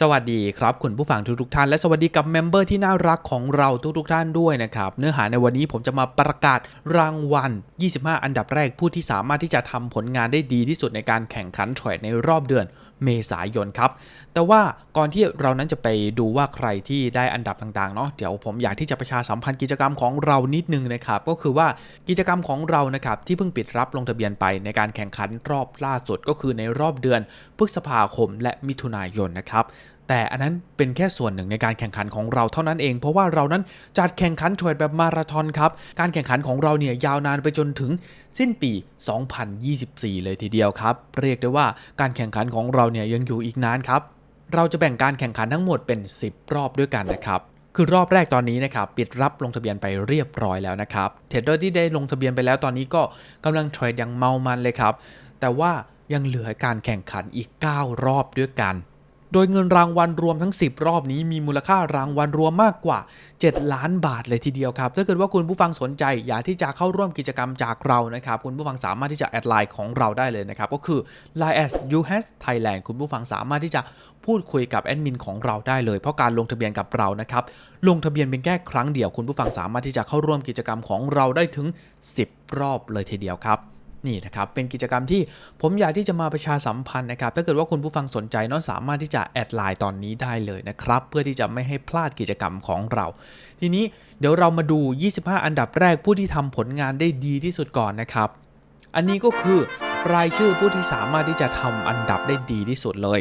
สวัสดีครับคุณผู้ฟังทุกๆท่าน และสวัสดีกับเมมเบอร์ที่น่ารักของเราทุกๆท่านด้วยนะครับ เนื้อหาในวันนี้ผมจะมาประกาศรางวัล 25 อันดับแรกผู้ที่สามารถที่จะทำผลงานได้ดีที่สุดในการแข่งขันเทรดในรอบเดือนเมษายนครับ แต่ว่าก่อนที่เรานั้นจะไปดูว่าใครที่ได้อันดับต่างๆเนาะเดี๋ยวผมอยากที่จะประชาสัมพันธ์กิจกรรมของเรานิดนึงนะครับก็คือว่ากิจกรรมของเรานะครับที่เพิ่งปิดรับลงทะเบียนไปในการแข่งขันรอบล่าสุดก็คือในรอบเดือนพฤษภาคมและมิถุนายนนะครับ แต่อันนั้นเป็นแค่ส่วนหนึ่งในการแข่งขันของเราเท่านั้นเอง เพราะว่าเรานั้นจัดแข่งขันเทรดแบบมาราธอนครับ การแข่งขันของเราเนี่ยยาวนานไปจนถึงสิ้นปี 2024 เลยทีเดียวครับ เรียกได้ว่าการแข่งขันของเราเนี่ยยังอยู่อีกนานครับ เราจะแบ่งการแข่งขันทั้งหมดเป็น 10 รอบด้วยกันนะครับคือรอบแรกตอนนี้นะครับปิดรับลงทะเบียนไปเรียบร้อยแล้วนะครับเทรดเดอร์ที่ได้ลงทะเบียนไปแล้วตอนนี้ก็กำลังเทรดอย่างเมามันเลยครับ แต่ว่ายังเหลือการแข่งขันอีก 9 รอบด้วยกัน โดยเงินรางวัลรวมทั้ง 10 รอบนี้มีมูลค่ารางวัลรวมมากกว่า 7 ล้านบาทเลยทีเดียวครับ ถ้าเกิดว่าคุณผู้ฟังสนใจอยากที่จะเข้าร่วมกิจกรรมจากเรานะครับ คุณผู้ฟังสามารถที่จะแอดไลน์ของเราได้เลยนะครับ ก็คือ line as u has Thailand คุณผู้ฟังสามารถที่จะพูดคุยกับแอดมินของเราได้เลย เพราะการลงทะเบียนกับเรานะครับ ลงทะเบียนเป็นแค่ครั้งเดียว คุณผู้ฟังสามารถที่จะเข้าร่วมกิจกรรมของเราได้ถึง 10 รอบเลยทีเดียวครับ นี่นะครับเป็นกิจกรรมที่ผมอยากที่จะมาประชาสัมพันธ์นะครับถ้าเกิดว่าคุณผู้ฟังสนใจเนาะสามารถที่จะแอดไลน์ตอนนี้ได้เลยนะครับเพื่อที่จะไม่ให้พลาดกิจกรรมของเรา ทีนี้เดี๋ยวเรามาดู 25 อันดับแรกผู้ที่ทำผลงานได้ดีที่สุดก่อนนะครับ อันนี้ก็คือรายชื่อผู้ที่สามารถที่จะทำอันดับได้ดีที่สุดเลย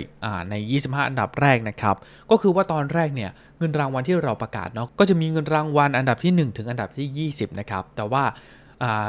ใน 25 อันดับแรกนะครับ ก็คือว่าตอนแรกเนี่ยเงินรางวัลที่เราประกาศเนาะก็จะมีเงินรางวัลอันดับที่ 1 ถึงอันดับที่ 20 นะครับ แต่ว่า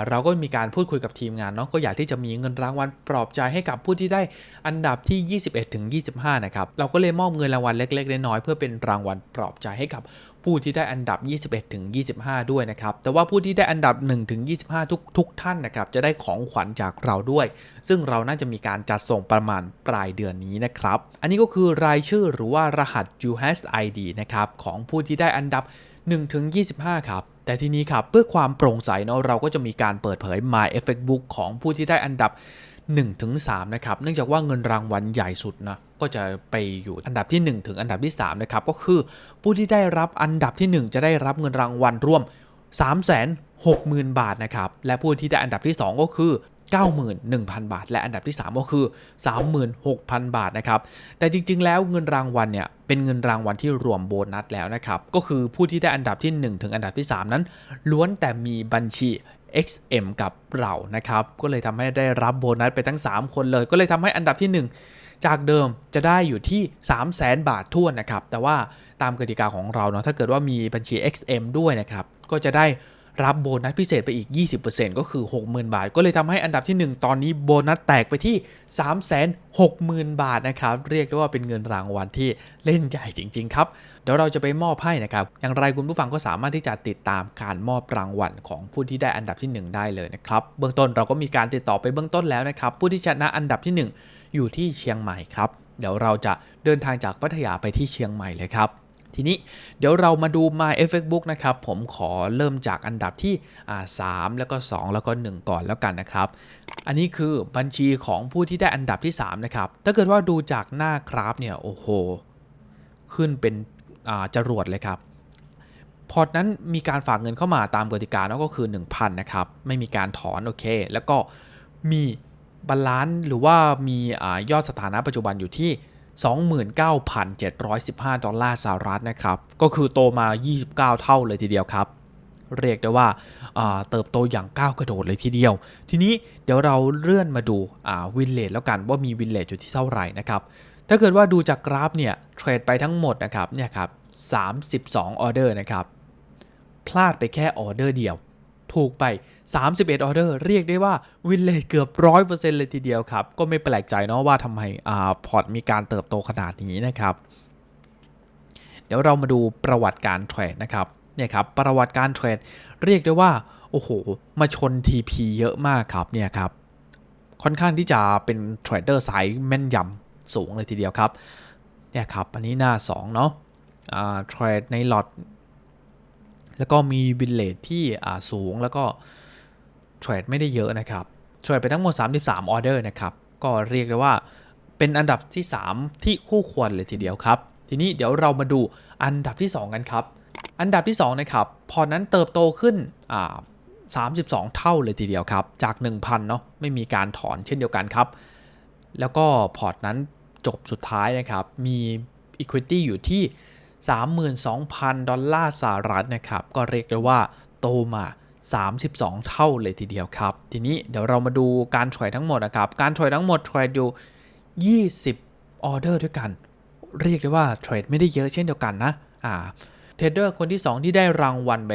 เราก็มีการพูดคุยกับทีมงานเนาะก็อยากที่จะมีเงินรางวัลปลอบใจให้กับผู้ที่ได้อันดับที่ 21ถึง25 นะครับ เราก็เลยมอบเงินรางวัลเล็กๆน้อยๆเพื่อเป็นรางวัลปลอบใจให้กับผู้ที่ได้อันดับ 21ถึง25 ด้วยนะครับ แต่ว่าผู้ที่ได้อันดับ1ถึง25 ทุกทุกท่านนะครับ จะได้ของขวัญจากเราด้วย ซึ่งเราน่าจะมีการจัดส่งประมาณปลายเดือนนี้นะครับ อันนี้ก็คือรายชื่อหรือว่ารหัส UHAS ID นะครับของผู้ที่ได้อันดับ1ถึง25 ครับ แต่ทีนี้ครับ เพื่อความโปร่งใสเนาะเราก็จะมีการเปิดเผย My Effect Book ของผู้ที่ได้อันดับ1ถึง3นะครับ เนื่องจากว่าเงินรางวัลใหญ่สุดนะก็จะไปอยู่อันดับที่ 1 ถึงอันดับที่3นะครับก็คือผู้ที่ได้รับอันดับที่ 1 จะได้รับเงินรางวัลร่วม 360,000 บาทนะครับและผู้ที่ได้อันดับที่ 2 ก็คือ 91,000 บาท และอันดับที่ 3 ก็คือ 36,000 บาทนะครับ แต่จริง ๆ แล้วเงินรางวัลเนี่ยเป็นเงินรางวัลที่รวมโบนัสแล้วนะครับ ก็คือผู้ที่ได้อันดับที่ 1 ถึงอันดับที่ 3 นั้น ล้วนแต่มีบัญชี XM กับเรานะครับ ก็เลยทำให้ได้รับโบนัสไปทั้ง 3 คนเลย ก็เลยทำให้อันดับที่ 1 จากเดิมจะได้อยู่ที่ 3 0 0 0 0 0บาททั่วนนะครับ แต่ว่าตามกติกาของเราเนาะถ้าเกิดว่ามีบัญชี XM ด้วยนะครับ ก็จะได้ รับโบนัสพิเศษไปอีก 20%ก็คือ 60,000 บาท ก็เลยทำให้อันดับที่ 1 ตอนนี้โบนัสแตกไปที่ 360,000 บาทนะครับ เรียกได้ว่าเป็นเงินรางวัลที่เล่นใหญ่จริง ๆ ครับ เดี๋ยวเราจะไปมอบให้นะครับ อย่างไรคุณผู้ฟังก็สามารถที่จะติดตามการมอบรางวัลของผู้ที่ได้อันดับที่ 1 ได้เลยนะครับ เบื้องต้นเราก็มีการติดต่อไปเบื้องต้นแล้วนะครับ ผู้ที่ชนะอันดับที่ 1 อยู่ที่เชียงใหม่ครับ เดี๋ยวเราจะเดินทางจากพัทยาไปที่เชียงใหม่เลยครับ ทีนี้เดี๋ยวเรามาดู My Effect Book นะครับ ผมขอเริ่มจากอันดับที่อ่า3แล้วก็ 2 แล้วก็ 1 ก่อนแล้วกันนะครับ อันนี้คือบัญชีของผู้ที่ได้อันดับที่ 3 นะครับ ถ้าเกิดว่าดูจากหน้ากราฟเนี่ย โอ้โห ขึ้นเป็นจรวดเลยครับพอร์ตนั้นมีการฝากเงินเข้ามาตามกติกาแล้วก็คือ 1,000 นะครับ ไม่มีการถอนโอเค แล้วก็มีบาลานซ์หรือว่ามีอยอดสถานะปัจจุบันอยู่ที่ 29,715 ดอลลาร์สหรัฐนะครับ ก็คือโตมา 29 เท่าเลยทีเดียวครับ เรียกได้ว่าเติบโตอย่างก้าวกระโดดเลยทีเดียว ทีนี้เดี๋ยวเราเลื่อนมาดูวินเลทแล้วกันว่ามีวินเลทอยู่ที่เท่าไหร่นะครับ ถ้าเกิดว่าดูจากกราฟเนี่ยเทรดไปทั้งหมดนะครับเนี่ยครับ32 ออเดอร์นะครับ พลาดไปแค่ออเดอร์เดียว ถูกไป 31 ออเดอร์ เรียกได้ว่าวินเลยเกือบ 100%เลยทีเดียวครับ ก็ไม่แปลกใจเนาะว่าทำไมอ่าพอร์ตมีการเติบโตขนาดนี้นะครับ เดี๋ยวเรามาดูประวัติการเทรดนะครับเนี่ยครับประวัติการเทรดเรียกได้ว่า โอ้โห มาชน TP เยอะมากครับเนี่ยครับค่อนข้างที่จะเป็นเทรดเดอร์สายแม่นยำสูงเลยทีเดียวครับเนี่ยครับอันนี้หน้า 2 เนาะเทรดในหลอด แล้วก็มีวินเลทที่สูงแล้วก็เทรดไม่ได้เยอะนะครับเทรดไปทั้งหมด 33 ออเดอร์นะครับ ก็เรียกได้ว่าเป็นอันดับที่ 3 ที่คู่ควรเลยทีเดียวครับ ทีนี้เดี๋ยวเรามาดูอันดับที่ 2 กันครับ อันดับที่ 2 นะครับ พอร์ตนั้นเติบโตขึ้นอ่า32 เท่าเลยทีเดียวครับ จาก 1,000 เนาะไม่มีการถอนเช่นเดียวกันครับ แล้วก็พอร์ตนั้นจบสุดท้ายนะครับ มี Equity อยู่ที่ 32,000 ดอลลาร์สหรัฐนะครับ ก็เรียกได้ว่าโตมา 32 เท่าเลยทีเดียวครับ ทีนี้เดี๋ยวเรามาดูการเทรดทั้งหมดนะครับ การเทรดทั้งหมดเทรดอยู่ 20 ออเดอร์ด้วยกัน เรียกได้ว่าเทรดไม่ได้เยอะเช่นเดียวกันนะ อ่า เทรดเดอร์คนที่ 2 ที่ได้รางวัลไป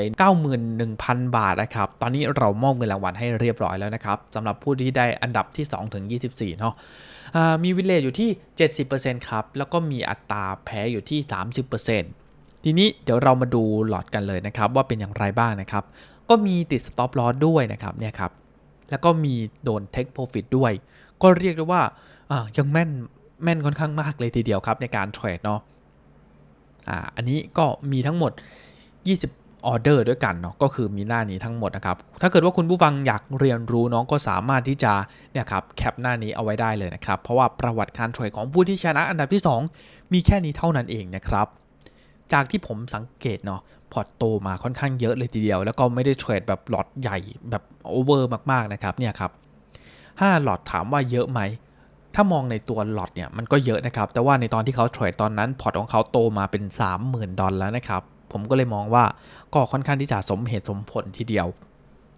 91,000 บาทนะครับ ตอนนี้เรามอบเงินรางวัลให้เรียบร้อยแล้วนะครับสำหรับผู้ที่ได้อันดับที่ 2 ถึง 24 เนาะอ่ามีวิลเลจอยู่ที่ 70%ครับ แล้วก็มีอัตราแพ้อยู่ที่ 30%ทีนี้เดี๋ยวเรามาดูหลอดกันเลยนะครับ ว่าเป็นอย่างไรบ้างนะครับ ก็มีติด stop loss ด้วยนะครับเนี่ยครับแล้วก็มีโดน take profit ด้วย ก็เรียกได้ว่ายังแม่นแม่นค่อนข้างมากเลยทีเดียวครับในการเทรดเนาะ อ่าอันนี้ก็มีทั้งหมด 20ออเดอร์ด้วยกันเนาะก็คือมีหน้านี้ทั้งหมดนะครับ ถ้าเกิดว่าคุณผู้ฟังอยากเรียนรู้น้องก็สามารถที่จะเนี่ยครับแคปหน้านี้เอาไว้ได้เลยนะครับ เพราะว่าประวัติการเทรดของผู้ที่ชนะอันดับที่ 2 มีแค่นี้เท่านั้นเองนะครับ จากที่ผมสังเกตเนาะพอร์ตโตมาค่อนข้างเยอะเลยทีเดียว แล้วก็ไม่ได้เทรดแบบหลอตใหญ่แบบโอเวอร์มากๆนะครับเนี่ยครับ5หลอตถามว่าเยอะไหม ถ้ามองในตัวหลอตเนี่ยมันก็เยอะนะครับ แต่ว่าในตอนที่เขาเทรดตอนนั้น พอร์ตของเขาโตมาเป็น 30,000 ดอลแล้วนะครับ ผมก็เลยมองว่าก็ค่อนข้างที่จะสมเหตุสมผลทีเดียว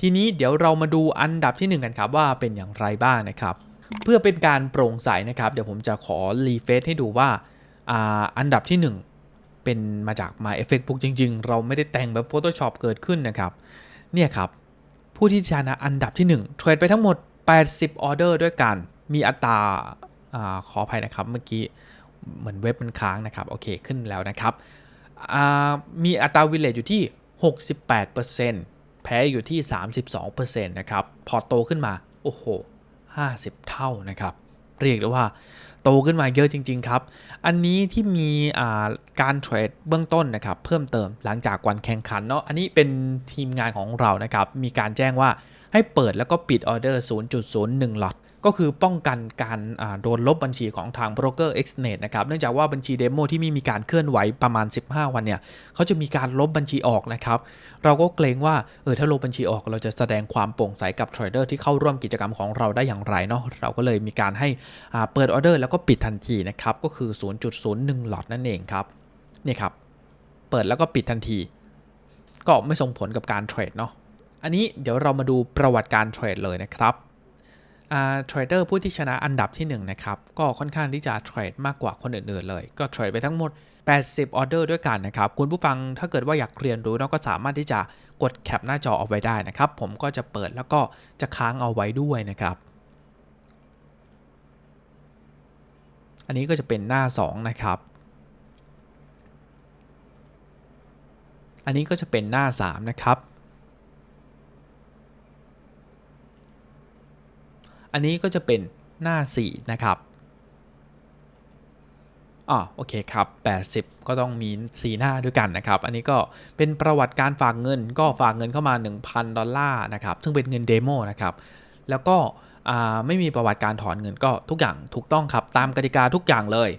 ทีนี้เดี๋ยวเรามาดูอันดับที่ 1 กันครับว่าเป็นอย่างไรบ้างนะครับ เพื่อเป็นการโปร่งใสนะครับ เดี๋ยวผมจะขอรีเฟซให้ดูว่าอ่าอันดับที่ 1 เป็นมาจาก My Effect Book จริง ๆ เราไม่ได้แต่งแบบ Photoshop เกิดขึ้นนะครับ เนี่ยครับผู้ที่ชนะอันดับที่1เทรดไปทั้งหมด 80ออเดอร์ด้วยกัน มีอัตราอาขออภัยนะครับ เมื่อกี้เหมือนเว็บมันค้างนะครับ โอเคขึ้นแล้วนะครับอ่ามีอัตราวิลเลจอยู่ที่ 68%แพ้อยู่ที่ 32%นะครับ พอโตขึ้นมา โอ้โห 50 เท่านะครับ เรียกได้ว่าโตขึ้นมาเยอะจริง ๆ ครับ อันนี้ที่มีาการเทรดเบื้องต้นนะครับ เพิ่มเติมหลังจากวันแข่งขันเนาะ อันนี้เป็นทีมงานของเรานะครับ มีการแจ้งว่าให้เปิดแล้วก็ปิดออเดอร์ 0.01ลอต ก็คือป้องกันการโดนลบบัญชีของทางโบรกเกอร์ Xnet นะครับ เนื่องจากว่าบัญชีเดโมที่ไม่มีการเคลื่อนไหวประมาณ 15 วันเนี่ยเขาจะมีการลบบัญชีออกนะครับ เราก็เกรงว่าเออถ้าลบบัญชีออกเราจะแสดงความโปร่งใสกับเทรดเดอร์ที่เข้าร่วมกิจกรรมของเราได้อย่างไรเนาะเราก็เลยมีการให้เปิดออเดอร์แล้วก็ปิดทันทีนะครับก็คือ 0.01ล็อตนั่นเองครับนี่ครับเปิดแล้วก็ปิดทันที ก็ไม่ส่งผลกับการเทรดเนาะอันนี้เดี๋ยวเรามาดูประวัติการเทรดเลยนะครับ เทรดเดอร์ผู้ที่ชนะอันดับที่1นะครับก็ค่อนข้างที่จะเทรดมากกว่าคนอื่นๆเลย ก็เทรดไปทั้งหมด 80 ออเดอร์ด้วยกันนะครับ คุณผู้ฟังถ้าเกิดว่าอยากเรียนรู้เนาก็สามารถที่จะกดแคปหน้าจอเอาไว้ได้นะครับ ผมก็จะเปิดแล้วก็จะค้างเอาไว้ด้วยนะครับ อันนี้ก็จะเป็นหน้า 2 นะครับ อันนี้ก็จะเป็นหน้า 3 นะครับ อันนี้ก็จะเป็นหน้า 4 นะครับอ่าโอเคครับ 80 ก็ต้องมี 4 หน้าด้วยกันนะครับ อันนี้ก็เป็นประวัติการฝากเงิน ก็ฝากเงินเข้ามา 1,000 ดอลลาร์นะครับ ซึ่งเป็นเงินเดโมนะครับ แล้วก็ไม่มีประวัติการถอนเงินก็ทุกอย่างถูกต้องครับ ตามกติกาทุกอย่างเลย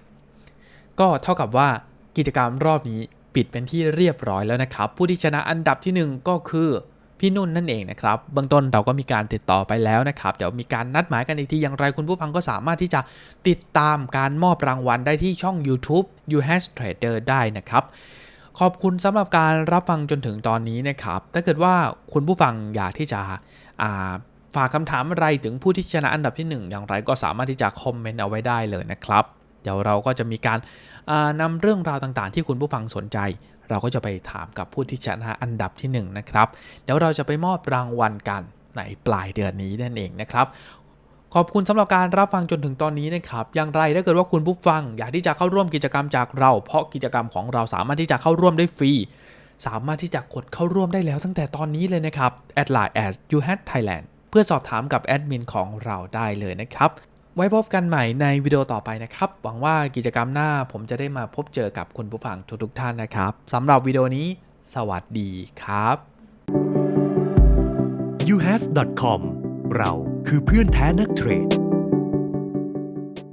ก็เท่ากับว่ากิจกรรมรอบนี้ปิดเป็นที่เรียบร้อยแล้วนะครับ ผู้ที่ชนะอันดับที่ 1 ก็คือ พี่นุ่นนั่นเองนะครับเบื้องต้นเราก็มีการติดต่อไปแล้วนะครับ เดี๋ยวมีการนัดหมายกันอีกทีอย่างไรคุณผู้ฟังก็สามารถที่จะติดตามการมอบรางวัลได้ที่ช่อง YouTube You h a s Trader ได้นะครับขอบคุณสำหรับการรับฟังจนถึงตอนนี้นะครับ ถ้าเกิดว่าคุณผู้ฟังอยากที่จะฝากคำถามอะไรถึงผู้ที่ชนะอันดับที่ 1 อย่างไรก็สามารถที่จะคอมเมนต์เอาไว้ได้เลยนะครับ เดี๋ยวเราก็จะมีการนำเรื่องราวต่างๆ ที่คุณผู้ฟังสนใจ เราก็จะไปถามกับผู้ที่ชนะอันดับที่1นนะครับเดี๋ยวเราจะไปมอบรางวัลกันในปลายเดือนนี้นั่นเองนะครับขอบคุณสำหรับการรับฟังจนถึงตอนนี้นะครับ อย่างไรถ้าเกิดว่าคุณผู้ฟัง อยากที่จะเข้าร่วมกิจกรรมจากเรา เพราะกิจกรรมของเราสามารถที่จะเข้าร่วมได้ฟรี สามารถที่จะกดเข้าร่วมได้แล้วตั้งแต่ตอนนี้เลยนะครับ at line as you had Thailand เพื่อสอบถามกับแอดมินของเราได้เลยนะครับ ไว้พบกันใหม่ในวิดีโอต่อไปนะครับ หวังว่ากิจกรรมหน้าผมจะได้มาพบเจอกับคุณผู้ฟังทุกๆท่านนะครับสำหรับวิดีโอนี้ สวัสดีครับ uhas.com เราคือเพื่อนแท้นักเทรด